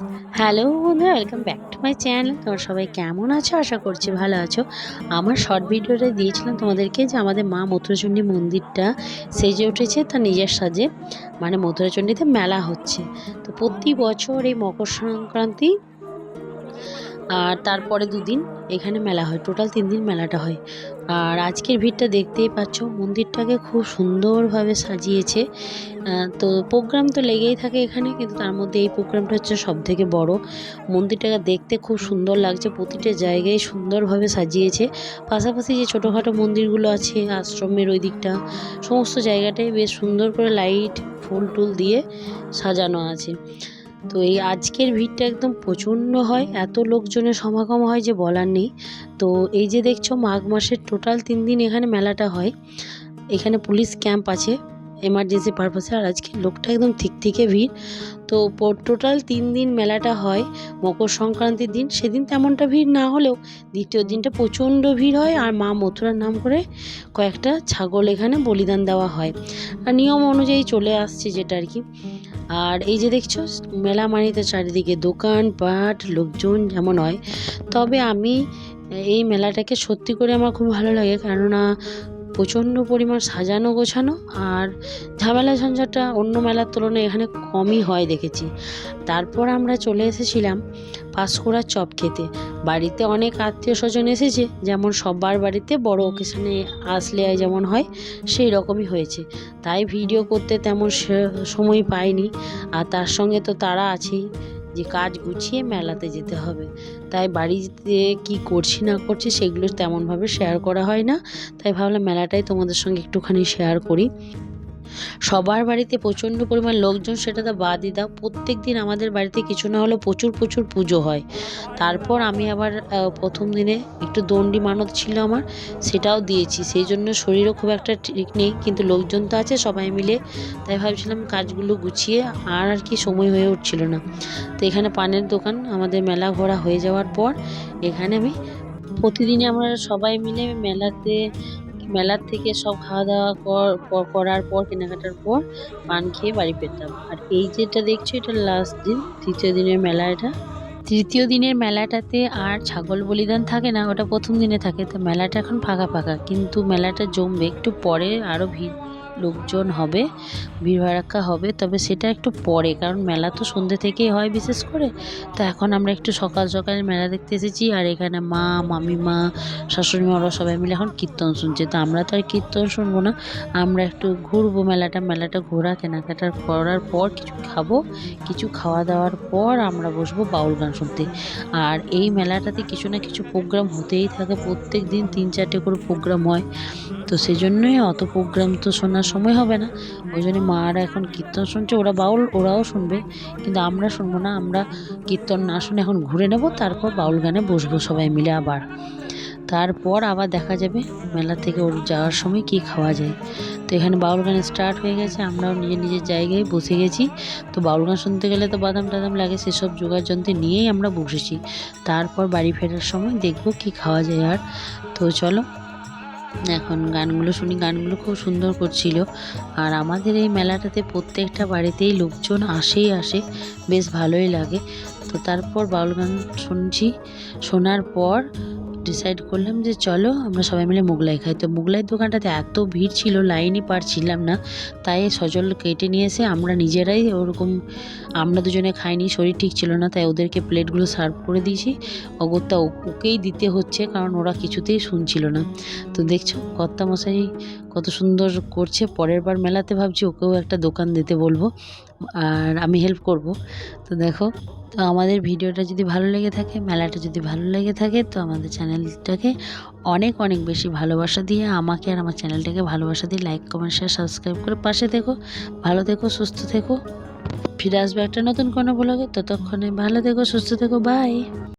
Hello বন্ধুরা welcome back to my channel তোমরা সবাই কেমন আছো? আশা করছি ভালো আছো। আমার শর্ট ভিডিওটা দিয়েছিলাম তোমাদেরকে যে আমাদের মা মথুরাচণ্ডী মন্দিরটা সেজে উঠেছে, তার নিজের সাজে। মানে মথুরাচণ্ডীতে মেলা হচ্ছে। তো প্রতি বছর এই মকর সংক্রান্তি আর তারপরে দুদিন এখানে মেলা হয়। টোটাল তিন দিন মেলাটা হয়। আর আজকের ভিড়টা দেখতেই পাচ্ছ, মন্দিরটাকে খুব সুন্দরভাবে সাজিয়েছে। তো প্রোগ্রাম তো লেগেই থাকে এখানে, কিন্তু তার মধ্যে এই প্রোগ্রামটা হচ্ছে সব থেকে বড়। মন্দিরটাকে দেখতে খুব সুন্দর লাগছে, প্রতিটা জায়গায় সুন্দরভাবে সাজিয়েছে। পাশাপাশি যে ছোটোখাটো মন্দিরগুলো আছে, আশ্রমের ওই দিকটা, সমস্ত জায়গাটাই বেশ সুন্দর করে লাইট, ফুল টুল দিয়ে সাজানো আছে। তো এই আজকের ভিড়টা একদম প্রচণ্ড হয়। এত লোকজনের সমাগম হয় যে বলার নেই। তো এই যে দেখছ, মাঘ মাসের টোটাল তিন দিন এখানে মেলাটা হয়। এখানে পুলিশ ক্যাম্প আছে। এমার্জেন্সি পারপাসে আর আজকে লোকটা একদম ঠিক থেকে ভিড়। তো টোটাল তিন দিন মেলাটা হয়, মকর সংক্রান্তির দিন। সেদিন তেমনটা ভিড় না হলেও দ্বিতীয় দিনটা প্রচণ্ড ভিড় হয়। আর মা মথুরার নাম করে কয়েকটা ছাগল এখানে বলিদান দেওয়া হয়। আর নিয়ম অনুযায়ী চলে আসছে যেটা আর কি। আর এই যে দেখছ, মেলা মানিতে চারিদিকে দোকান, পাট, লোকজন যেমন হয়। তবে আমি এই মেলাটাকে সত্যি করে আমার খুব ভালো লাগে। কেননা প্রচণ্ড পরিমাণ সাজানো গোছানো আর ঝামেলা ঝঞ্ঝাটা অন্য মেলার তুলনায় এখানে কমই হয় দেখেছি। তারপর আমরা চলে এসেছিলাম পাঁশকুড়ার চপ খেতে। বাড়িতে অনেক আত্মীয় স্বজন এসেছে, যেমন সবার বাড়িতে বড় ওকেশনে আসলে যেমন হয় সেই রকমই হয়েছে। তাই ভিডিও করতে তেমন সময় পাইনি। আর তার সঙ্গে তো তারা আছেই। যে কাজ গুছিয়ে মেলাতে যেতে হবে। তাই বাড়িতে কি করছি না করছি সেগুলো তেমনভাবে শেয়ার করা হয় না। তাই ভাবলাম মেলাটাই তোমাদের সঙ্গে একটুখানি শেয়ার করি। সবার বাড়িতে প্রচণ্ড পরিমাণ লোকজন, সেটা তো বাদই দাও। প্রত্যেক দিন আমাদের বাড়িতে কিছু না হলেও প্রচুর প্রচুর পুজো হয়। তারপর আমি আবার প্রথম দিনে একটু দণ্ডি মানত ছিল আমার, সেটাও দিয়েছি। সেই জন্য শরীরও খুব একটা ঠিক নেই, কিন্তু লোকজন তো আছে সবাই মিলে। তাই ভাবছিলাম কাজগুলো গুছিয়ে আর আর কি সময় হয়ে উঠছিল না। তো এখানে পানের দোকান, আমাদের মেলা ঘোরা হয়ে যাওয়ার পর এখানে আমি প্রতিদিনই আমরা সবাই মিলে মেলাতে মেলার থেকে সব খাওয়া দাওয়া কর- কর- করার পর, কেনাকাটার পর পান খেয়ে বাড়ি পেতাম আর এই যেটা দেখছ, এটা লাস্ট দিন, তৃতীয় দিনের মেলা এটা। তৃতীয় দিনের মেলাটাতে আর ছাগল বলিদান থাকে না, ওটা প্রথম দিনে থাকে। তো মেলাটা এখন ফাঁকা ফাঁকা, কিন্তু মেলাটা জমবে। একটু পরে আরও ভিড় লোকজন হবে ভিড় ভাড়াক্কা হবে, তবে সেটা একটু পরে, কারণ মেলা তো সন্ধ্যে থেকেই হয় বিশেষ করে। তো এখন আমরা একটু সকাল সকাল মেলা দেখতে এসেছি, আর এখানে মা, মামিমা শাশুড়ি মা ওরা সবাই মিলে এখন কীর্তন শুনছে। তো আমরা তো আর কীর্তন শুনব না, আমরা একটু ঘুরবো মেলাটা মেলাটা ঘোরা, কেনাকাটার করার পর কিছু খাব, কিছু খাওয়া দাওয়ার পর আমরা বসবো বাউল গান শুনতে। আর এই মেলাটাতে কিছু না কিছু প্রোগ্রাম হতেই থাকে, প্রত্যেক দিন তিন চারটে করে প্রোগ্রাম হয়। তো সেই জন্যই অত প্রোগ্রাম তো শোনার সময় হবে না। ওই জন্য মারা এখন কীর্তন শুনছে, ওরা বাউল, ওরাও শুনবে। কিন্তু আমরা শুনব না, আমরা কীর্তন না শুনে এখন ঘুরে নেব, তারপর বাউল গানে বসবো সবাই মিলে আবার। তারপর আবার দেখা যাবে মেলা থেকে ওর যাওয়ার সময় কি খাওয়া যায়। তো এখানে বাউল গান স্টার্ট হয়ে গেছে, আমরাও নিজের নিজের জায়গায় বসে গেছি। তো বাউল গান শুনতে গেলে তো বাদাম টাদাম লাগে, সেসব জোগাড় যন্ত্র নিয়েই আমরা বসেছি। তারপর বাড়ি ফেরার সময় দেখব কি খাওয়া যায় আর। তো চলো এখন গানগুলো শুনি, গানগুলো খুব সুন্দর করছিল। আর আমাদের এই মেলাটাতে প্রত্যেকটা বাড়িতেই লোকজন আসেই আসে, বেশ ভালোই লাগে। তো তারপর বাউল গান শুনছি। শোনার পর ডিসাইড করলাম যে চলো আমরা সবাই মিলে মোগলাই খাই। তো মোগলাই দোকানটাতে এত ভিড় ছিল, লাইনই পারছিলাম না। তাই সজল কেটে নিয়ে এসে আমরা নিজেরাই ওরকম, আমরা দুজনে খাইনি, শরীর ঠিক ছিল না, তাই ওদেরকে প্লেটগুলো সার্ভ করে দিয়েছি। অগত্যা ওকেই দিতে হচ্ছে, কারণ ওরা কিছুতেই শুনছিল না। তো দেখছ কর্তামশাই কত সুন্দর করছে, পরের বার মেলাতে ভাবছি ওকেও একটা দোকান দিতে বলব। আর আমি হেল্প করব। তো দেখো, তো আমাদের ভিডিওটা যদি ভালো লেগে থাকে, মেলাটা যদি ভালো লেগে থাকে, তো আমাদের চ্যানেলটাকে অনেক অনেক বেশি ভালোবাসা দিয়ে আমাকে আর আমার চ্যানেলটাকে ভালোবাসা দিয়ে লাইক কমেন্ট শেয়ার সাবস্ক্রাইব করে পাশে থেকো। ভালো থেকো, সুস্থ থেকো। ফিরে আসবে একটা নতুন কোনো ব্লগে ততক্ষণে ভালো থেকো, সুস্থ থেকো। বাই